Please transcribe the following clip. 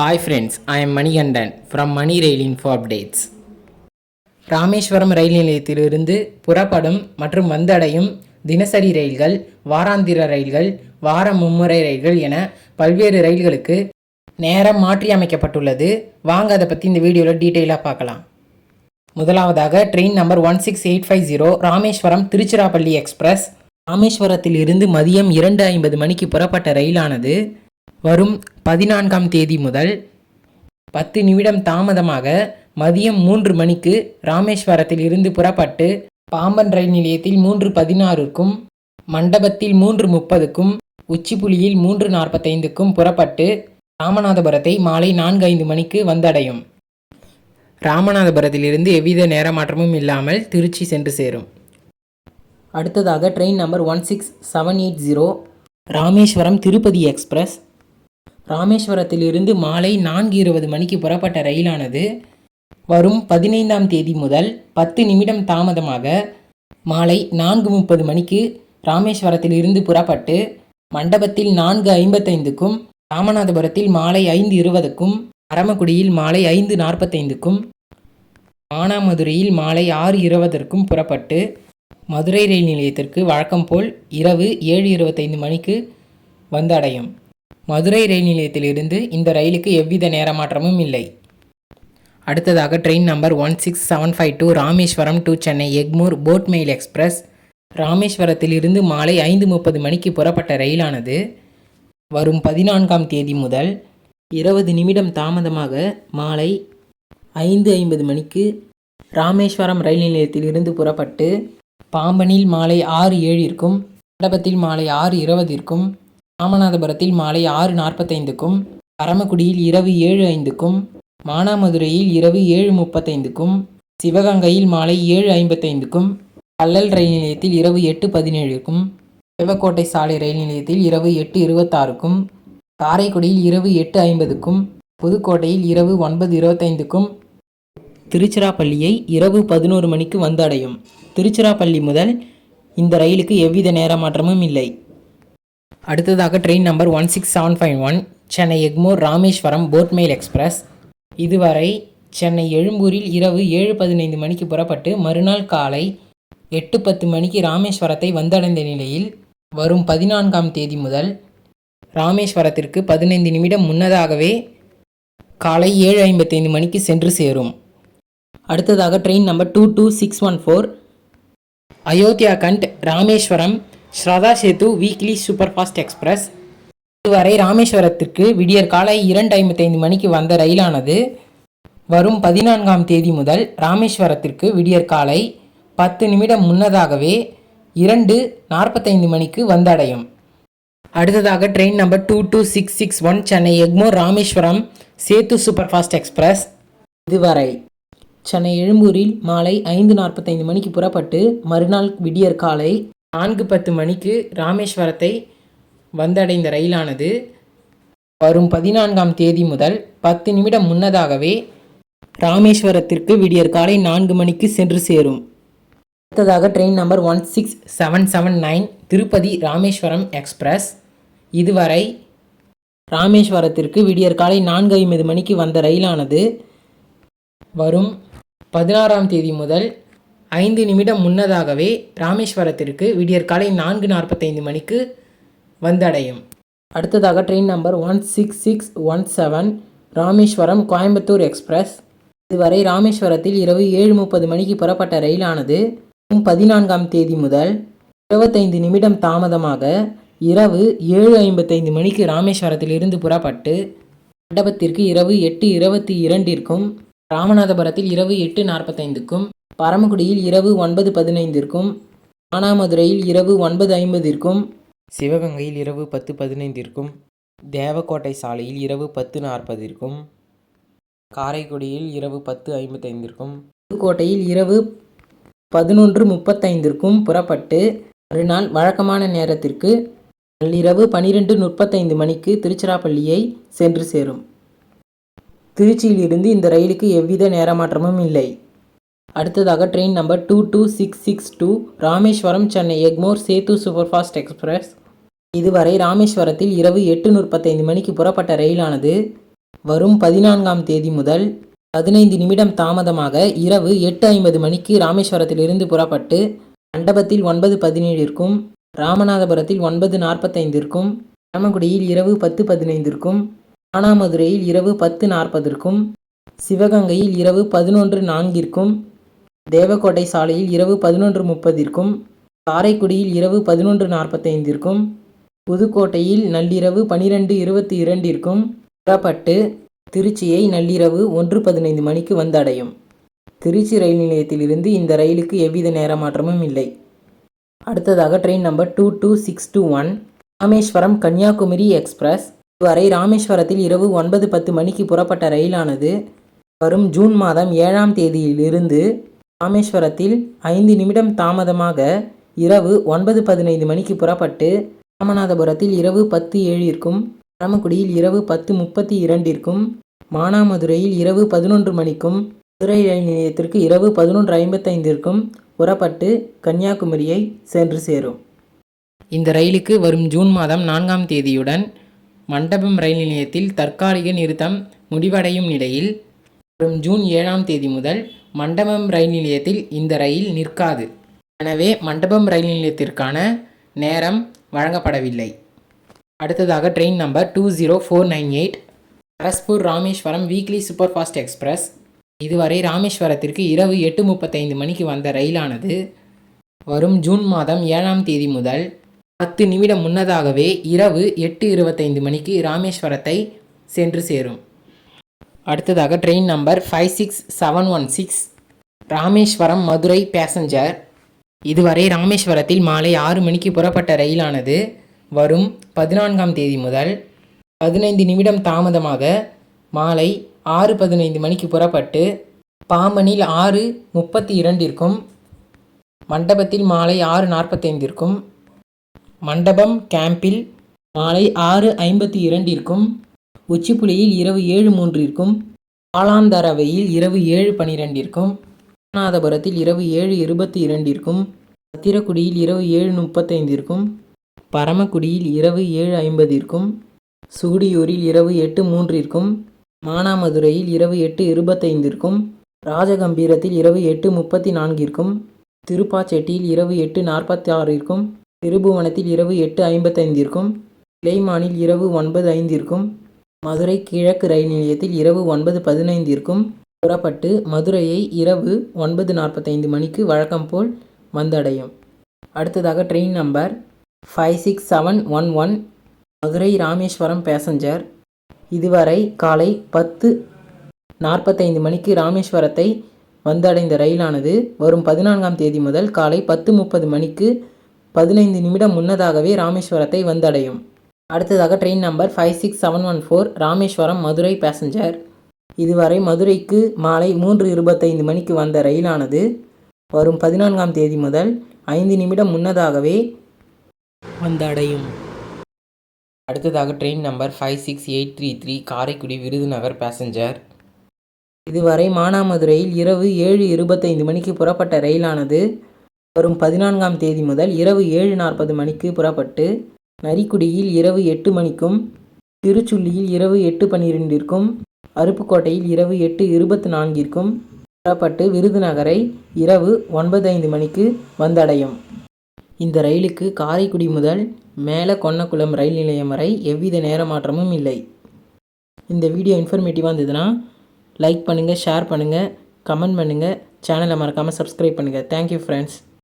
Hi friends I am Manikandan from Mani rail info updates Rameswaram rail நிலையத்திலிருந்து புறப்படும் மற்றும் வந்தடையும் தினசரி ரயில்கள் வாராந்திர ரயில்கள் வார மும்முறை ரயில்கள் என பல்வேறு ரயில்களுக்கு நேரம் மாற்றி அமைக்கப்பட்டுள்ளது. வாங்க அதை பற்றி இந்த வீடியோவில் டீட்டெயிலாக பார்க்கலாம். முதலாவதாக train number one six eight five zero Rameswaram Tiruchirappalli express. ராமேஸ்வரத்தில் இருந்து மதியம் இரண்டு ஐம்பது மணிக்கு புறப்பட்ட ரயிலானது. வரும் பதினான்காம் தேதி முதல் பத்து நிமிடம் தாமதமாக மதியம் மூன்று மணிக்கு ராமேஸ்வரத்தில் இருந்து புறப்பட்டு பாம்பன் ரயில் நிலையத்தில் மூன்று பதினாறுக்கும் மண்டபத்தில் மூன்று முப்பதுக்கும் உச்சிப்புலியில் மூன்று நாற்பத்தைந்துக்கும் புறப்பட்டு ராமநாதபுரத்தை மாலை நான்கு ஐந்து மணிக்கு வந்தடையும். ராமநாதபுரத்திலிருந்து எவ்வித நேரமாற்றமும் இல்லாமல் திருச்சி சென்று சேரும். அடுத்ததாக train number one six seven eight zero Rameswaram Tirupati express ராமேஸ்வரத்திலிருந்து மாலை நான்கு இருபது மணிக்கு புறப்பட்ட ரயிலானது வரும் பதினைந்தாம் தேதி முதல் பத்து நிமிடம் தாமதமாக மாலை நான்கு முப்பது மணிக்கு ராமேஸ்வரத்திலிருந்து புறப்பட்டு மண்டபத்தில் நான்கு ஐம்பத்தைந்துக்கும் ராமநாதபுரத்தில் மாலை ஐந்து இருபதுக்கும் அரமக்குடியில் மாலை ஐந்து நாற்பத்தைந்துக்கும் மானாமதுரையில் மாலை ஆறு இருபதற்கும் புறப்பட்டு மதுரை ரயில் நிலையத்திற்கு வழக்கம் போல் இரவு ஏழு இருபத்தைந்து மணிக்கு வந்து அடையும் மதுரை ரயில் நிலையத்திலிருந்து இந்த ரயிலுக்கு எவ்வித நேரமாற்றமும் இல்லை. அடுத்ததாக train number one six seven five two Rameswaram to Chennai Egmore boat mail express ராமேஸ்வரத்திலிருந்து மாலை ஐந்து முப்பது மணிக்கு புறப்பட்ட ரயிலானது வரும் பதினான்காம் தேதி முதல் இருபது நிமிடம் தாமதமாக மாலை ஐந்து ஐம்பது மணிக்கு ராமேஸ்வரம் ரயில் நிலையத்திலிருந்து புறப்பட்டு பாம்பனில் மாலை ஆறு ஏழிற்கும் மண்டபத்தில் மாலை ஆறு இருபதிற்கும் ராமநாதபுரத்தில் மாலை ஆறு நாற்பத்தைந்துக்கும் பரமக்குடியில் இரவு ஏழு ஐந்துக்கும் மானாமதுரையில் இரவு ஏழு முப்பத்தைந்துக்கும் சிவகங்கையில் மாலை ஏழு ஐம்பத்தைந்துக்கும் கல்லல் ரயில் நிலையத்தில் இரவு எட்டு பதினேழுக்கும் சிவக்கோட்டை சாலை ரயில் நிலையத்தில் இரவு எட்டு இருபத்தாறுக்கும் காரைக்குடியில் இரவு எட்டு ஐம்பதுக்கும் புதுக்கோட்டையில் இரவு ஒன்பது இருபத்தைந்துக்கும் திருச்சிராப்பள்ளியை இரவு பதினோரு மணிக்கு வந்து அடையும். திருச்சிராப்பள்ளி முதல் இந்த ரயிலுக்கு எவ்வித நேர மாற்றமும் இல்லை. அடுத்ததாக train number one six seven five one Chennai Egmore Rameswaram boat mail express இதுவரை சென்னை எழும்பூரில் இரவு ஏழு பதினைந்து மணிக்கு புறப்பட்டு மறுநாள் காலை எட்டு பத்து மணிக்கு ராமேஸ்வரத்தை வந்தடைந்த நிலையில் வரும் பதினான்காம் தேதி முதல் ராமேஸ்வரத்திற்கு பதினைந்து நிமிடம் முன்னதாகவே காலை ஏழு ஐம்பத்தைந்து மணிக்கு சென்று சேரும். அடுத்ததாக train number two two six one four Ayodhya cantt Rameswaram Shraddha Setu weekly superfast express இதுவரை ராமேஸ்வரத்திற்கு விடியற் காலை இரண்டு ஐம்பத்தைந்து மணிக்கு வந்த ரயிலானது வரும் பதினான்காம் தேதி முதல் ராமேஸ்வரத்திற்கு விடியற் காலை பத்து நிமிடம் முன்னதாகவே இரண்டு நாற்பத்தைந்து மணிக்கு வந்தடையும். அடுத்ததாக train number two two six six one Chennai Egmore Rameswaram Sethu superfast express இதுவரை. சென்னை எழும்பூரில் மாலை ஐந்து நாற்பத்தைந்து மணிக்கு புறப்பட்டு மறுநாள் விடியற் காலை நான்கு பத்து மணிக்கு ராமேஸ்வரத்தை வந்தடைந்த ரயிலானது வரும் பதினான்காம் தேதி முதல் பத்து நிமிடம் முன்னதாகவே ராமேஸ்வரத்திற்கு விடியற் காலை நான்கு மணிக்கு சென்று சேரும். அடுத்ததாக train number one six seven seven nine Tirupati Rameswaram express இதுவரை ராமேஸ்வரத்திற்கு விடியற் காலை நான்கு ஐம்பது மணிக்கு வந்த ரயிலானது வரும் பதினாறாம் தேதி முதல் ஐந்து நிமிடம் முன்னதாகவே ராமேஸ்வரத்திற்கு விடியற்காலை நான்கு நாற்பத்தைந்து மணிக்கு வந்தடையும். அடுத்ததாக train number one six six one seven Rameswaram Coimbatore express இதுவரை ராமேஸ்வரத்தில் இரவு ஏழு முப்பது மணிக்கு புறப்பட்ட ரயிலானது பதினான்காம் தேதி முதல் இருபத்தைந்து நிமிடம் தாமதமாக இரவு ஏழு ஐம்பத்தைந்து மணிக்கு ராமேஸ்வரத்தில் இருந்து புறப்பட்டு மண்டபத்திற்கு இரவு எட்டு இருபத்தி இரண்டிற்கும் ராமநாதபுரத்தில் இரவு எட்டு நாற்பத்தைந்துக்கும் பரமக்குடியில் இரவு ஒன்பது பதினைந்திற்கும் மானாமதுரையில் இரவு ஒன்பது ஐம்பதிற்கும் சிவகங்கையில் இரவு பத்து பதினைந்திற்கும் தேவக்கோட்டை சாலையில் இரவு பத்து நாற்பதிற்கும் காரைக்குடியில் இரவு பத்து ஐம்பத்தைந்திற்கும் புதுக்கோட்டையில் இரவு பதினொன்று முப்பத்தைந்திற்கும் புறப்பட்டு மறுநாள் வழக்கமான நேரத்திற்கு நள்ளிரவு பனிரெண்டு முப்பத்தைந்து மணிக்கு திருச்சிராப்பள்ளியை சென்று சேரும். திருச்சியிலிருந்து இந்த ரயிலுக்கு எவ்வித நேரமாற்றமும் இல்லை. அடுத்ததாக train number two two six six two Rameswaram Chennai Egmore Sethu superfast express இதுவரை ராமேஸ்வரத்தில் இரவு எட்டு முப்பத்தைந்து மணிக்கு புறப்பட்ட ரயிலானது வரும் பதினான்காம் தேதி முதல் பதினைந்து நிமிடம் தாமதமாக இரவு எட்டு ஐம்பது மணிக்கு ராமேஸ்வரத்திலிருந்து புறப்பட்டு மண்டபத்தில் ஒன்பது பதினேழிற்கும் ராமநாதபுரத்தில் ஒன்பது நாற்பத்தைந்திற்கும் ராமகுடியில் இரவு பத்து பதினைந்திற்கும் மானாமதுரையில் இரவு பத்து நாற்பதற்கும் சிவகங்கையில் இரவு பதினொன்று நான்கிற்கும் தேவக்கோட்டை சாலையில் இரவு பதினொன்று முப்பதிற்கும் காரைக்குடியில் இரவு பதினொன்று நாற்பத்தைந்திற்கும் புதுக்கோட்டையில் நள்ளிரவு பனிரெண்டு இருபத்தி இரண்டிற்கும் புறப்பட்டு திருச்சியை நள்ளிரவு ஒன்று பதினைந்து மணிக்கு வந்தடையும். திருச்சி ரயில் நிலையத்திலிருந்து இந்த ரயிலுக்கு எவ்வித நேர மாற்றமும் இல்லை. அடுத்ததாக train number two two six two one Rameswaram Kanyakumari express. வரை ராமேஸ்வரத்தில் இரவு ஒன்பது பத்து மணிக்கு புறப்பட்ட ரயிலானது வரும் ஜூன் மாதம் ஏழாம் தேதியிலிருந்து ராமேஸ்வரத்தில் ஐந்து நிமிடம் தாமதமாக இரவு ஒன்பது பதினைந்து மணிக்கு புறப்பட்டு ராமநாதபுரத்தில் இரவு பத்து ஏழிற்கும் பரமக்குடியில் இரவு பத்து முப்பத்தி இரண்டிற்கும் மானாமதுரையில் இரவு பதினொன்று மணிக்கும் மதுரை ரயில் நிலையத்திற்கு இரவு பதினொன்று ஐம்பத்தைந்திற்கும் புறப்பட்டு கன்னியாகுமரியை சென்று சேரும். இந்த ரயிலுக்கு வரும் ஜூன் மாதம் நான்காம் தேதியுடன் மண்டபம் ரயில் நிலையத்தில் தற்காலிக நிறுத்தம் முடிவடையும் நிலையில் வரும் ஜூன் ஏழாம் தேதி முதல் மண்டபம் ரயில் நிலையத்தில் இந்த ரயில் நிற்காது. எனவே மண்டபம் ரயில் நிலையத்திற்கான நேரம் வழங்கப்படவில்லை. அடுத்ததாக train number two zero four nine eight பரஸ்பூர் Rameswaram weekly super fast express. இதுவரை ராமேஸ்வரத்திற்கு இரவு எட்டு முப்பத்தைந்து மணிக்கு வந்த ரயிலானது வரும் ஜூன் மாதம் ஏழாம் தேதி முதல் பத்து நிமிடம் முன்னதாகவே இரவு எட்டு இருபத்தைந்து மணிக்கு ராமேஸ்வரத்தை சென்று சேரும். அடுத்ததாக train number five six seven one six Rameswaram Madurai passenger இதுவரை ராமேஸ்வரத்தில் மாலை ஆறு மணிக்கு புறப்பட்ட ரயிலானது வரும் பதினான்காம் தேதி முதல் பதினைந்து நிமிடம் தாமதமாக மாலை ஆறு பதினைந்து மணிக்கு புறப்பட்டு பாம்பனில் ஆறு முப்பத்தி இரண்டிற்கும் மண்டபத்தில் மாலை ஆறு நாற்பத்தைந்திற்கும் மண்டபம் கேம்பில் மாலை ஆறு ஐம்பத்தி இரண்டிற்கும் உச்சிப்புலியில் இரவு ஏழு மூன்றிற்கும் ஆலாந்தரவையில் இரவு ஏழு பனிரெண்டிற்கும் ராமநாதபுரத்தில் இரவு ஏழு இருபத்தி இரண்டிற்கும் சத்திரக்குடியில் இரவு ஏழு முப்பத்தைந்திற்கும் பரமக்குடியில் இரவு ஏழு ஐம்பதிற்கும் சூடியூரில் இரவு எட்டு மூன்றிற்கும் மானாமதுரையில் இரவு எட்டு இருபத்தைந்திற்கும் ராஜகம்பீரத்தில் இரவு எட்டு முப்பத்தி நான்கிற்கும் திருப்பாச்செட்டியில் இரவு எட்டு நாற்பத்தி ஆறிற்கும் திருபுவனத்தில் இரவு எட்டு ஐம்பத்தைந்திற்கும் கிளைமானில் இரவு ஒன்பது ஐந்திற்கும் மதுரை கிழக்கு ரயில் நிலையத்தில் இரவு ஒன்பது பதினைந்திற்கும் புறப்பட்டு மதுரையை இரவு ஒன்பது நாற்பத்தைந்து மணிக்கு வழக்கம் போல் வந்தடையும். அடுத்ததாக train number five six seven one one Madurai Rameswaram passenger. இதுவரை காலை பத்து நாற்பத்தைந்து மணிக்கு ராமேஸ்வரத்தை வந்தடைந்த ரயிலானது வரும் பதினான்காம் தேதி முதல் காலை பத்து முப்பது மணிக்கு பதினைந்து நிமிடம் முன்னதாகவே ராமேஸ்வரத்தை வந்தடையும். அடுத்ததாக train number five six seven one four Rameswaram Madurai passenger இதுவரை மதுரைக்கு மாலை மூன்று இருபத்தைந்து மணிக்கு வந்த ரயிலானது வரும் பதினான்காம் தேதி முதல் ஐந்து நிமிடம் முன்னதாகவே வந்தடையும். அடுத்ததாக train number five six eight three three Karaikudi Virudhunagar passenger இதுவரை மானாமதுரையில் இரவு ஏழு இருபத்தைந்து மணிக்கு புறப்பட்ட ரயிலானது வரும் பதினான்காம் தேதி முதல் இரவு ஏழு நாற்பது மணிக்கு புறப்பட்டு நரிக்குடியில் இரவு எட்டு மணிக்கும் திருச்சுள்ளியில் இரவு எட்டு பன்னிரெண்டிற்கும் அருப்புக்கோட்டையில் இரவு எட்டு இருபத்தி நான்கிற்கும் புறப்பட்டு விருதுநகரை இரவு ஒன்பது ஐந்து மணிக்கு வந்தடையும். இந்த ரயிலுக்கு காரைக்குடி முதல் மேல கொன்னக்குளம் ரயில் நிலையம் வரை எவ்வித நேர மாற்றமும் இல்லை. இந்த வீடியோ இன்ஃபர்மேட்டிவாக இருந்ததுன்னா லைக் பண்ணுங்கள் ஷேர் பண்ணுங்கள் கமெண்ட் பண்ணுங்கள் சேனலை மறக்காமல் சப்ஸ்கிரைப் பண்ணுங்கள் தேங்க்யூ ஃப்ரெண்ட்ஸ்